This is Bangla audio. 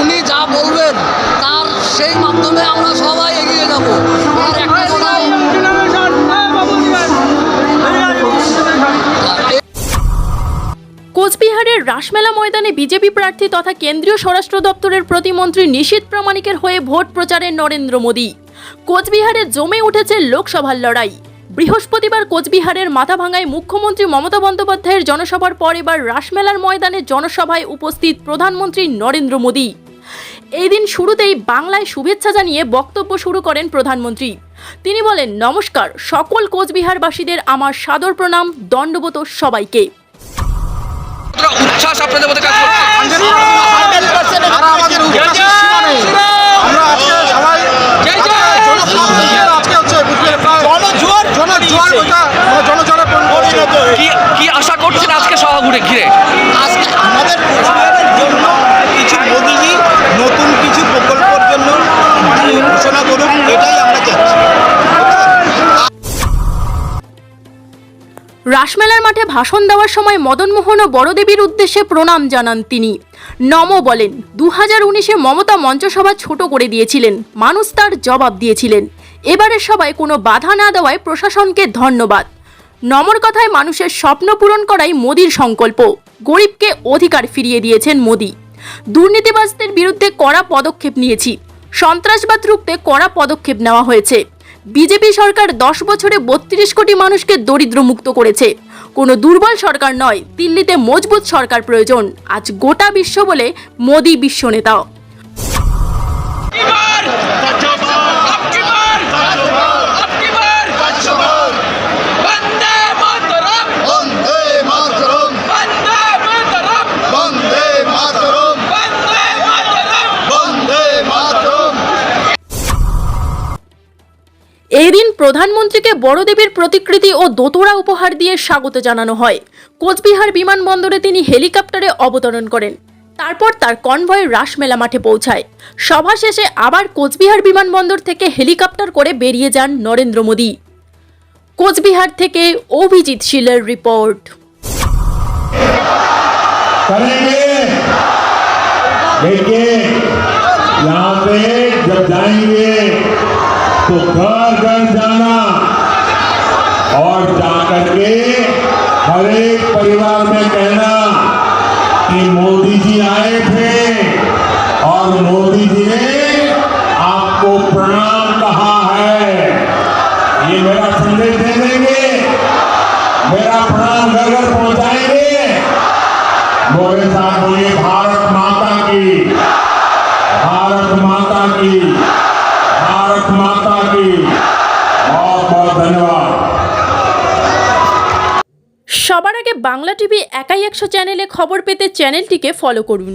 উনি যা বলবেন, তার সেই মাধ্যমে আমরা সবাই এগিয়ে যাব। কোচবিহারের রাসমেলা ময়দানে বিজেপি প্রার্থী তথা কেন্দ্রীয় স্বরাষ্ট্র দপ্তরের প্রতিমন্ত্রী নিশীত প্রামাণিকের হয়ে ভোট প্রচারে নরেন্দ্র মোদী। কোচবিহারে জমে উঠেছে লোকসভার লড়াই। বৃহস্পতিবার কোচবিহারের মাথাভাঙায় মুখ্যমন্ত্রী মমতা বন্দ্যোপাধ্যায়ের জনসভার পর এবার রাসমেলার ময়দানে জনসভায় উপস্থিত প্রধানমন্ত্রী নরেন্দ্র মোদী এই দিন শুরুতেই বাংলায় শুভেচ্ছা জানিয়ে বক্তব্য শুরু করেন প্রধানমন্ত্রী তিনি বলেন নমস্কার সকল কোচবিহারবাসীদের আমার সাদর প্রণাম দণ্ডবত সবাইকে উচ্ছ্বাস আপনাদের মধ্যে কাজ করছে আর আমাদের উচ্ছ্বাসের সীমা নেই। আমরা আজকে সবাই আজকে জনপ্রতিনিধিরা আজকে হচ্ছে বুঝলে প্রায় জনজোয়ার কি কি আশা করছেন আজকে সভা ঘুরে? ঘিরে আজকে আমাদের জন্য কিছু মোদিজি নতুন কিছু প্রকল্পের জন্য ঘোষণা করুন এটাই আমরা চাচ্ছি। রাসমেলার মাঠে ভাষণ দেওয়ার সময় মদনমোহন ও বড়দেবীর উদ্দেশ্যে প্রণাম জানান তিনি। নম বলেন দু হাজার উনিশে মমতা মঞ্চসভা ছোট করে দিয়েছিলেন মানুষ তার জবাব দিয়েছিলেন। এবারে সবাই কোনো বাধা না দেওয়ায় প্রশাসনকে ধন্যবাদ। নমর কথায় মানুষের স্বপ্ন পূরণ করাই মোদির সংকল্প। গরিবকে অধিকার ফিরিয়ে দিয়েছেন মোদি। দুর্নীতিবাজদের বিরুদ্ধে কড়া পদক্ষেপ নিয়েছি। সন্ত্রাসবাদ রুখতে কড়া পদক্ষেপ নেওয়া হয়েছে। বিজেপি সরকার দশ বছরে বত্রিশ কোটি মানুষকে দরিদ্র মুক্ত করেছে। কোনো দুর্বল সরকার নয়, দিল্লিতে মজবুত সরকার প্রয়োজন। আজ গোটা বিশ্ব বলে মোদি বিশ্ব নেতা। এই দিন প্রধানমন্ত্রীকে বড়দেবীর প্রতিকৃতি ও দোতরা উপহার দিয়ে স্বাগত জানানো হয় কোচবিহার বিমানবন্দরে তিনি হেলিকপ্টারে অবতরণ করেন তারপর তার কনভয় রাসমেলা মাঠে পৌঁছায় সভা শেষে আবার কোচবিহার বিমানবন্দর থেকে হেলিকপ্টার করে বেরিয়ে যান নরেন্দ্র মোদী কোচবিহার থেকে অভিজিৎ শিলের রিপোর্ট करेंगे देखिए यहाँ पे जब जाएंगे तो घर घर जाना। और जाकर के हर एक परिवार में कहना कि मोदी जी आए थे और मोदी जी ने आपको प्रणाम कहा है। ये मेरा संदेश दे देंगे। मेरा प्रणाम घर घर पहुंचाएँगे। बोले साथ बोलिए भारत माता की, भारत माता की, भारत माता धन्यवाद সবার আগে বাংলা টিভি একাই একশো চ্যানেলে খবর পেতে চ্যানেলটিকে ফলো করুন